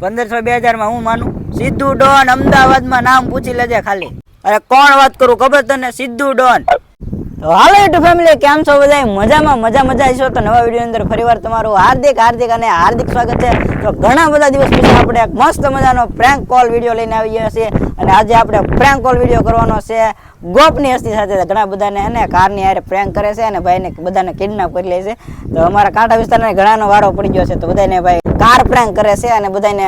પંદરસો બે હજારમાં હું માનું? સિદ્ધુ ડોન અમદાવાદમાં નામ પૂછી લેજે ખાલી. અરે કોણ વાત કરું? ખબર તને? Sidhu don. Hello YouTube family કેમ છો બધા? મજામાં, મજા મજા છો તો નવા વીડિયો અંદર ફરીવાર તમારું હાર્દિક હાર્દિક અને હાર્દિક સ્વાગત છે. તો ઘણા બધા દિવસ પછી આપણે એક મસ્ત મજાનો પ્રેન્ક કોલ વીડિયો લઈને આવીએ છીએ. અને આજે આપણે પ્રેન્ક કોલ વીડિયો કરવાનો છે ગોપની હસ્તી સાથે. ઘણા બધાને એને કારની હારે પ્રેન્ક કરે છે અને ભાઈને બધાને કિડનેપ કરી લે છે. તો અમારા કાંઠા વિસ્તારના ઘણાનો વારો પડી ગયો છે. તો બધાને ભાઈ કાર પ્રેન્ક કરે છે અને બધાને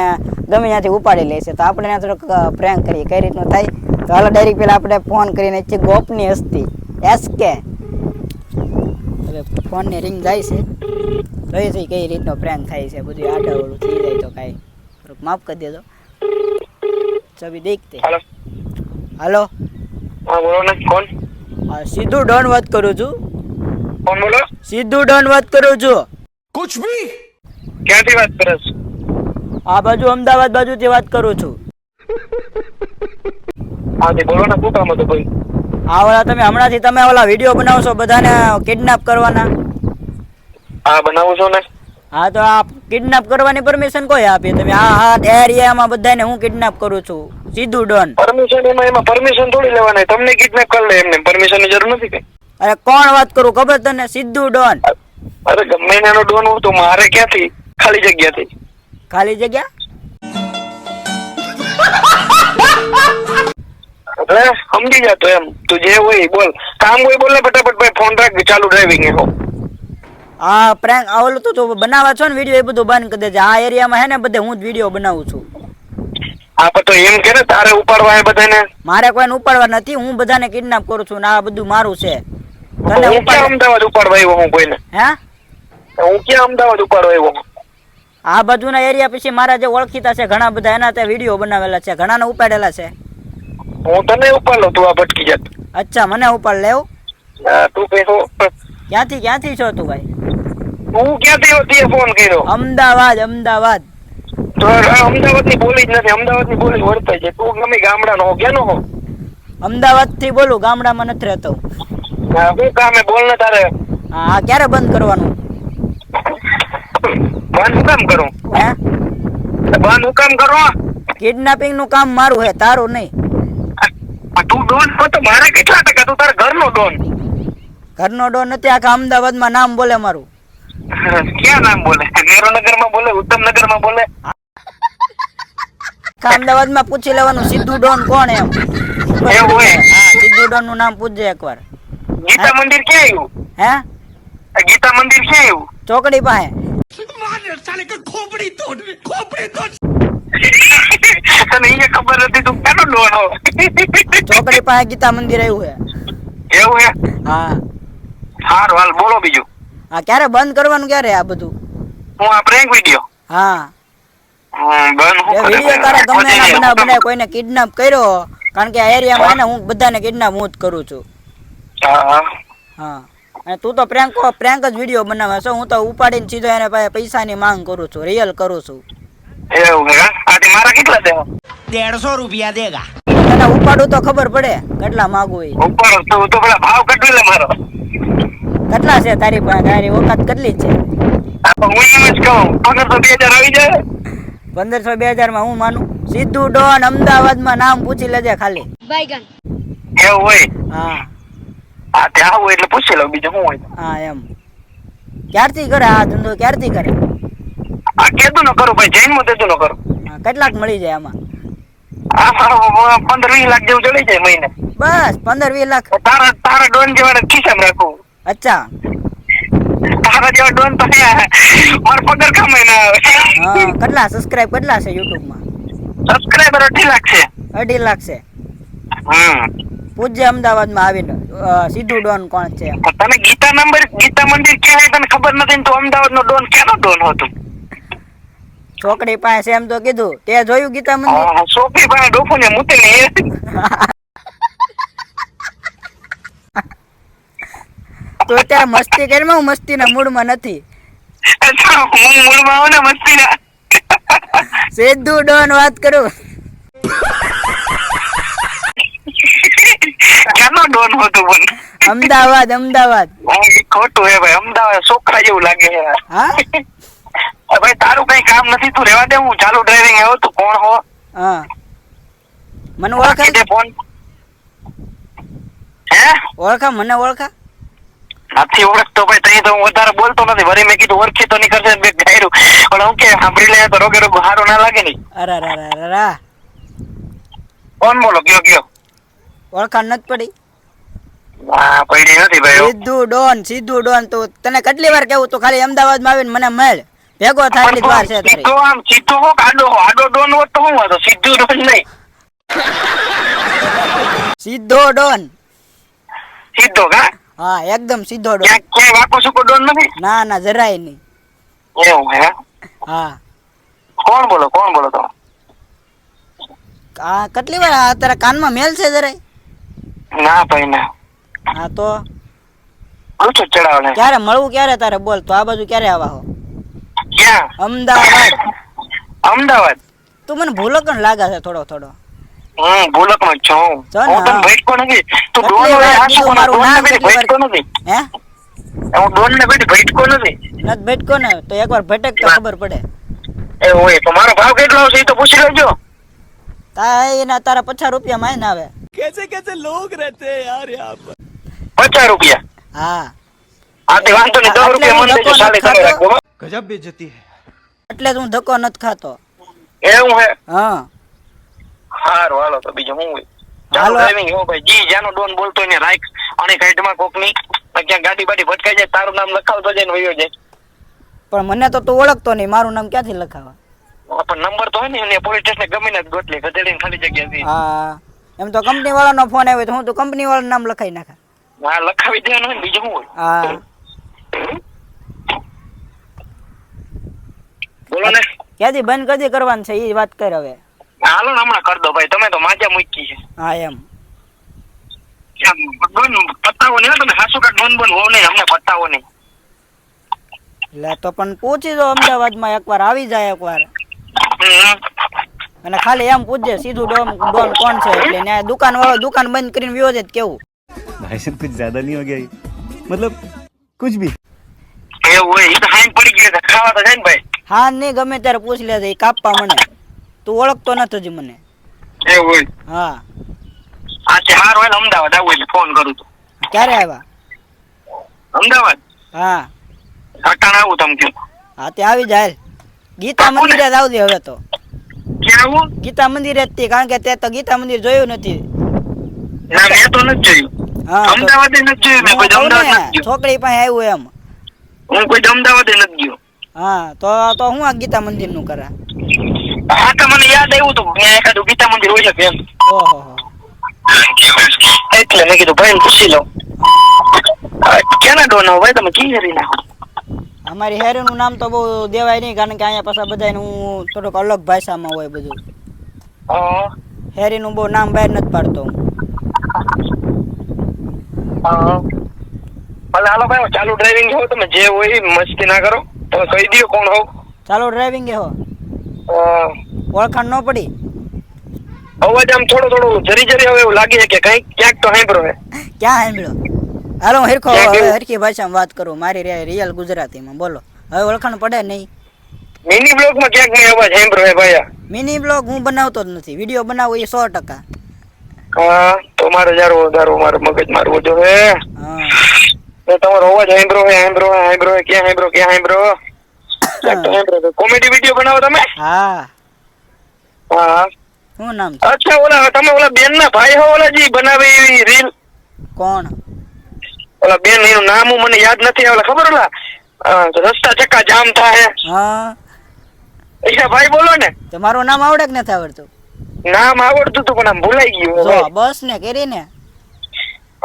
ગમે ત્યાંથી ઉપાડી લે છે. તો આપણે એને થોડુંક પ્રેન્ક કરીએ. કઈ રીતનું થાય? તો હાલો ડાયરેક્ટ પેલા આપણે ફોન કરીને છે ગોપની હસ્તી. એસકે હવે ફોનની રિંગ જાય છે. જોઈએ છે કઈ રીતનો પ્રેન્ક થાય છે બધું આડાવડું થઈ જાય તો કાંઈ. માફ કરી દેજો. ચબી દેખતે હલો હા બોલો ને કોણ? હા સીધું ડોન વાત કરું છું. કોણ બોલો? સીધું ડોન વાત કરું છું. કુછ ભી ક્યાંથી વાત કરો છો? આ બાજુ અમદાવાદ બાજુથી વાત કરું છું. હા તે બોલો ને શું કામ હતું ભાઈ આ ઓલા તમે હમણાંથી તમે ઓલા વીડિયો બનાવશો બધાને કિડનેપ કરવાના? હા બનાવું છું ને. હા તો આ કિડનેપ કરવાની પરમિશન કોઈ આપે? તમે આ આ એરિયામાં બધાને હું કિડનેપ કરું છું? સીધું ડોન. પરમિશન એમાં એમાં પરમિશન થોડી લેવાની તમને કિડનેપ કરી લે એમને. પરમિશનની જરૂર નથી કઈ. અરે કોણ વાત કરું? ખબર તને? સીધું ડોન. અરે ગમે એનો ડોન હું તો મારે ક્યાંથી? ખાલી જગ્યાથી. ખાલી જગ્યા? એટલે સમજી જતો એમ. તું જે હોય બોલ. કામ હોય બોલ ને ફટાફટ ભાઈ. ફોન રાખ ચાલુ ડ્રાઇવિંગ એ હા. પ્રેન્ક આ ઓલું તો તું બનાવવા છો ને વીડિયો એ બધું બંધ કરી દેજે. આ એરિયામાં હે ને બધે હું જ વીડિયો બનાવું છું. હા પણ તો એમ કે ને તારે ઉપાડવા બધાને? મારે કોઈને ઉપાડવા નથી. હું બધાને કિડનેપ કરું છું ને આ બધું મારું છે. તને ઉપાડ અમદાવાદ ઉપાડવા આવ્યો હું કોઈને? હે? હું ક્યાં અમદાવાદ ઉપાડવા આવ્યો? આ બાજુના એરિયા પછી મારા જે ઓળખીતા છે ઘણા બધા એના તે વીડિયો બનાવેલા છે. ઘણાને ઉપાડેલા છે. હું તને ઉપાડલો તું આ ભટકી જાત. અચ્છા મને ઉપાડ લેવ. તું કઈ ક્યાંથી ક્યાંથી છો તું ભાઈ? હું ક્યાંથી હતી ફોન કર્યો. અમદાવાદ અમદાવાદ. તો અમદાવાદની બોલી જ નથી અમદાવાદની બોલી વર્તાય છે. તું ગમે ગામડાનો હો ક્યાંનો હો? અમદાવાદથી બોલું ગામડામાં નથી રહેતો. હા, કામે બોલ ને તારે? હા ક્યારે બંધ કરવાનું? બંધ કામ કરું. હે? બંધ કામ કરો. કિડનેપિંગનું કામ મારું હે તારું નહીં. તું ડોન નામ બોલે મારું. ક્યાં નામ બોલે? નેરોનગરમાં બોલે ઉત્તમનગરમાં બોલે? અમદાવાદમાં પૂછી લેવાનું સિદ્ધુ ડોન કોણ એમ? એવું સિદ્ધુ ડોનનું નામ પૂછજે એકવાર. ગીતા મંદિર ક્યાં આવ્યું? હે? ગીતા મંદિર ક્યાં આવ્યું? ચોકડી પાસે. ખોપડી તોડ ખોપડી તોડ તને અહીંયા ખબર નથી તું કેનો ડોન હો ચોકડી પાસે ગીતા મંદિર આવ્યું છે એવું હે? હા. સારું હાલ બોલો બીજું. હા ક્યારે બંધ કરવાનું ક્યારે આ બધું? હું આ પ્રેન્ક વિડિયો હા. વીડિયો તારા ગમે એના બનાવ બનાવ કોઈને કિડનેપ કર્યો કારણ કે આ એરિયામાં હે. ને હું બધાને કિડનેપ હું જ કરું છું. હા. હા. હા અને તું તો પ્રેન્ક પ્રેન્ક જ વીડિયો બનાવે છે. હું તો ઉપાડીને સીધો એને પાસે પૈસાની માંગ કરું છું રિયલ કરું છું. એવું હે? આજે મારા કેટલા દેવા? દેડસો રૂપિયા દેગા. તને ઉપાડું તો ખબર પડે કેટલા માંગુ એ. ઉપર તો તો પેલા ભાવ કેટલો લે મારો? કેટલા છે તારી પાસે તારી ઓકાત કેટલી છે? હું એમ જ કહું પંદરસો બે હજાર આવી જાય. પંદરસો બે હજારમાં હું માનું? સીધું ડોન અમદાવાદમાં નામ પૂછી લેજે ખાલી. બાયગન એવું હોય? હા. હા ત્યાં આવું એટલે પૂછી લઉં બીજું શું હોય? હા એમ. ક્યારથી કરે આ ધંધો? ક્યારથી કરે? આ કેતું ન કરું ભાઈ જૈનમાં તેતું ન કરું. કેટલાક મળી જાય આમાં? પંદર વીસ લાખ જેવું ચડી જાય મહિને. બસ પંદર વીસ લાખ. તારા તારા ડોન જેવા ખિસ્સામાં રાખું. અચ્છા. તારા જેવા ડોન તો મારો પગાર કમાઈ ના આવે. કેટલા સબસ્ક્રાઇબ કેટલા છે યુટ્યુબમાં સબસ્ક્રાઈબર અઢી લાખ છે. અઢી લાખ છે. પૂજ્ય અમદાવાદમાં આવીને સીધું ડોન કોણ છે તમે તને ગીતા નંબર ગીતા મંદિર ક્યાં તને ખબર નથી તો અમદાવાદ નો ડોન ક્યાંનો ડોન હતો? છોકરી પાસે એમ તો કીધું તે જોયું ગીતા મંદિર? છોકરી પાસે ડોફો ને મૂતે ને તો ત્યાં મસ્તી કરી હું મસ્તીના મૂડમાં નથી. હું મૂડમાં આવું ને મસ્તી ના સીધું ડોન વાત કરું. ક્યાંનો ડોન હતો પણ. અમદાવાદ અમદાવાદ. ખોટું હે ભાઈ અમદાવાદ છોકરા જેવું લાગે. હા? અરે ભાઈ તારું કઈ કામ નથી તું રેવા દે હું ચાલુ ડ્રાઇવિંગ આવ્યો તું કોણ હો? હા. મને ઓળખા તે ફોન હે? ઓળખા મને ઓળખા? નથી ઓળખતો ભાઈ તઈ તો હું વધારે બોલતો નથી. વરી મેં કીધું ઓળખી તો નહીં કરશે મેં ગાયરું પણ હું કે સાંભળી લે તો રોગે રોગ સારું ના લાગે નહીં અરે અરે અરે રા રા કોણ બોલો? ગયો ગયો ઓળખા નથી પડી. હા પડી નથી ભાઈ. સીધું ડોન સીધું ડોન. તો તને કેટલી વાર કેવું તો ખાલી અમદાવાદમાં આવીને મને મળે. ભેગો થાય એટલી વાર છે તારી. સીધો આમ સીધો હોક આડો. આડો ડોન હોત તો હું હતો સીધો ડોન નહીં. સીધો ડોન. સીધો કા? હા એકદમ સીધો ડોન. ક્યાંય વાકો સુકો ડોન નથી? ના ના જરાય નહીં. એવું હે? હા. કોણ બોલો કોણ બોલો તમે? આ કેટલી વાર આ તારા કાનમાં મેલ છે જરાય? ના ભાઈ ના. હા તો? પૂછો ક્યારે મળવું ક્યારે તારે બોલ? તો આ બાજુ ક્યારે આવા હો? ક્યાં અમદાવાદ. અમદાવાદ. તું મને ભૂલકણ લાગે છે થોડો થોડો. હમ ભૂલકણો જ છું. હું તને ભટકો નથી. તું ડોન હોય આ શું મારું નામ ભટકો નથી. હે? હું ડોન ને બેઠી ભટકો નથી. નથી ભટકો ને તો એકવાર ભટક તો ખબર પડે. એ ઓય તો મારો ભાવ કેટલો આવશે એ તો પૂછી લેજો. તા એના તારા પચાસ રૂપિયા માય ના આવે. કેસે કેસે લોગ રહેતે યાર યહાં પર? પછા રૂપિયા. હા. એટલે તું ધક્કો નથી ખાતો. એવું હે? હા. હારું હાલો તો બીજું હું ચાલો ડ્રાઇવિંગ હો ભાઈ. જી જાનો ડોન બોલતો ને રાખ. અને સાઈડમાં કોકની ક્યાં ગાડી બાડી ભટકાઈ જાય તારું નામ લખાવતો જાય ને વયો જાય. પણ મને તો તું ઓળખતો નહીં મારું નામ ક્યાંથી લખાવા? પણ નંબર તો હોય ને એને પોલીસ સ્ટેશન ગમે ને ગોટલી ગધેડીને ખાલી જગ્યા હા. એમ તો કંપની વાળાનો ફોન આવ્યો તો હું તો કંપની વાળાનું નામ લખાઈ નાખા. હા લખાવી દેવાનું બીજું શું હા. બોલો ને. ક્યાંથી બંધ કદી કરવાનું છે? એ વાત કર હવે. હાલો ને હમણાં કર દો ભાઈ. તમે તો માજા મૂકી છે. હા એમ. બંધ પત્તાઓ નહીં તમે. સાસુ કાઢ એટલે તો પણ પૂછી દો અમદાવાદમાં એકવાર. આવી જાય એકવાર. અને ખાલી એમ પૂછજે સીધું ડોમ ડોન કોણ છે? દુકાન વાળો દુકાન બંધ કરીને વ્યો છે કેવું? ભાઈ કુછ જ્યાદા નહીં હો મતલબ કુછ ભી. એ પડી ગયો ખાવા તો જાય ને ભાઈ. હા નહીં ગમે ત્યારે પૂછ લેજે એ કાપવા મને. તું ઓળખતો નથી જ મને. એવું હા. આ હાર હોય અમદાવાદ આવું એટલે ફોન કરું છું. ક્યારે આવ્યા? અમદાવાદ? હા. અટાણ આવું તમે કયો. હા તે આવી જાય. ગીતા મંદિરે જ આવજે હવે તો. ક્યાં આવું? ગીતા મંદિરે જ તે કારણ કે તે તો ગીતા મંદિર જોયું નથી. ના મેં તો નથી જોયું. હા અમદાવાદ નથી જોયું મેં કોઈ અમદાવાદ નથી ગયો છોકરી પાસે આવ્યું એમ. હું કોઈ અમદાવાદ નથી ગયો. હા તો તો હું આ ગીતા મંદિરનું કરા? હા તો મને યાદ આવ્યું એકાદું ગીતા મંદિર હોય છે એમ. ઓહો. એટલે મેં કીધું ભાઈ પૂછી લઉં. ક્યાંના ડોન હો ભાઈ તમે કી કરી નાખો. અમારી હેરીનું નામ તો બહુ દેવાય નહીં કારણ કે અહીંયા પાછા બધા હું થોડોક અલગ ભાષામાં હોય બધું. હેરી હેરીનું બહુ નામ બહાર નથી પાડતો ભલે હાલો ભાઈ ચાલુ ડ્રાઇવિંગ હો તમે જે હોય મસ્તી ના કરો. તમે કહી દો કોણ હો ચાલો ડ્રાઇવિંગ હો. હા. ઓળખાણ ન પડી? અવાજ આમ થોડો થોડો જરી જરી હવે એવું લાગે છે કે કંઈક ક્યાંક તો સાંભળો હે. ક્યાં સાંભળ્યો? હાલો હું હિરખો ક્યાં હવે કેવું? હરખી ભાષામાં વાત કરું. મારી રે- રિયલ ગુજરાતીમાં. બોલો. હવે ઓળખાણ પડે નહીં? મિની બ્લોકમાં ક્યાંક મેં અવાજ સાંભળ્યો હે ભાઈ આ. મિની બ્લોગ હું બનાવતો જ નથી. વીડિયો બનાવું એ સો ટકા. હા તો મારે જારો વધારો મારે મગજ મારવો જો હે. હા મેં તમારો અવાજ સાંભળ્યો હે સાંભળ્યો હે સાંભળ્યો હે ક્યાં સાંભળ્યો ક્યાં સાંભળ્યો કોમેડી વીડિયો બનાવો તમે? હા. હા. શું નામ છે? અચ્છા ઓલા તમે ઓલા બેન ના ભાઈ હો ઓલા જી બનાવે એવી રીલ કોણ? ઓલા બેન એનું નામ હું મને યાદ નથી ઓલા ખબર ઓલા? રસ્તા ચક્કા જામ થાય. હા. એ ભાઈ બોલો ને. તો મારું નામ આવડે કે નથી આવડતું? નામ આવડતું હતું પણ આમ ભૂલાઈ ગયું બસ ને કરી ને.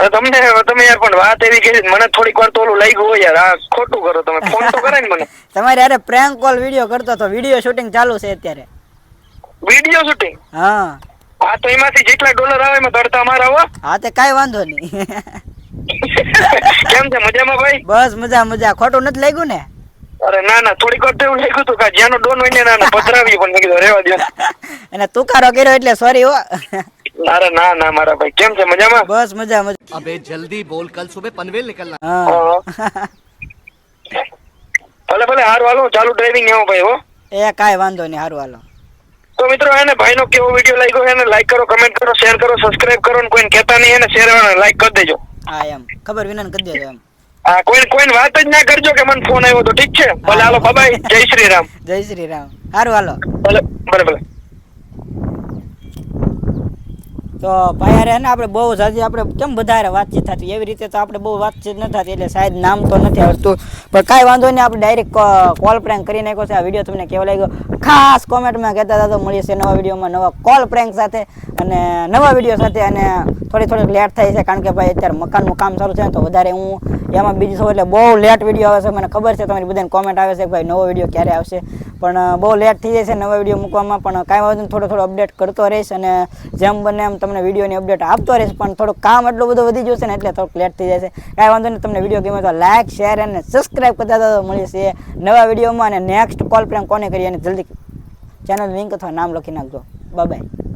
તમને તમે યાર પણ વાત એવી કરી મને થોડીક વાર તો ઓલું લાગ્યું હોય યાર. આ ખોટું કરો તમે. ફોન તો કરાય ને મને. તમારે અરે પ્રેન્ક કોલ વીડિયો કરતો તો વીડિયો શૂટિંગ ચાલુ છે અત્યારે. વીડિયો શૂટિંગ હા. હા તો એમાંથી જેટલા ડોલર આવે એમાં તડતા મારા હો. હા તે કાઈ વાંધો નહીં. કેમ છે? મજામાં ભાઈ? બસ મજા મજા. ખોટું નથી લાગ્યું ને? અરે ના ના થોડીક વાર એવું લાગ્યું હતું કે જ્યાંનો ડોન હોય ને ના પધરાવી પણ કીધું રેવા દો. અને તુકારો કર્યો એટલે સોરી હો. અરે ના ના મારા ભાઈ. કેમ છે મજામાં? બસ મજા મજા. અબે જલ્દી બોલ કલ સુબે પનવેલ નીકળના. ભલે ભલે હારું હાલો ચાલુ ડ્રાઇવિંગ એવો ભાઈ હો. એ કાઈ વાંધો નહીં હારું હાલો. તો મિત્રો એને ભાઈનો કેવો વીડિયો લાગ્યો એને લાઈક કરો કમેન્ટ કરો શેર કરો સબસ્ક્રાઇબ કરો ને કોઈને કહેતા નહીં એને શેર લાઈક કરી દેજો. હા એમ. ખબર વિના કરી દેજો એમ. હા કોઈ કોઈને વાત જ ના કરજો કે મને ફોન આવ્યો તો ઠીક છે. ભલે હાલો બાબાઈ જય શ્રી રામ. જય શ્રી રામ. સારું હાલો. ભલે ભલે ભલે તો ભાઈ હારે ને આપણે બહુ સાચી આપણે કેમ વધારે વાતચીત થતી? એવી રીતે તો આપણે બહુ વાતચીત ન થતી એટલે શાયદ નામ તો નથી આવડતું. પણ કાંઈ વાંધો નહીં, આપણે ડાયરેક્ટ કોલ પ્રેન્ક કરી નાખ્યો છે. આ વીડિયો તમને કેવો લાગ્યો? ખાસ કોમેન્ટમાં કહેતા હતા તો મળીએ છે નવા વિડીયોમાં નવા કોલ પ્રેન્ક સાથે અને નવા વીડિયો સાથે અને થોડી થોડીક લેટ થાય છે કારણ કે ભાઈ અત્યારે મકાનનું કામ ચાલુ છે ને તો વધારે હું એમાં બીજી છું એટલે બહુ લેટ વીડિયો આવે છે. મને ખબર છે, તમારી બધાને કોમેન્ટ આવે છે કે ભાઈ નવો વીડિયો ક્યારે આવશે? પણ બહુ લેટ થઈ જાય છે નવા વીડિયો મૂકવામાં, પણ કાંઈ વાંધો થોડો થોડો અપડેટ કરતો રહીશ અને જેમ બને એમ તમને વિડીયોની અપડેટ આપતો રહીશ, પણ થોડુંક કામ એટલું બધું વધી જશે ને એટલે થોડુંક લેટ થઈ છે. કાંઈ વાંધો નહીં, તમને વીડિયો ગમે તો લાઇક શેર અને સબસ્ક્રાઈબ કરતા તો મળીએ છીએ નવા વિડીયોમાં અને નેક્સ્ટ કોલ પ્રેમ કોને કરીએ અને જલ્દી ચેનલ લિંક અથવા નામ લખી નાખજો. બાય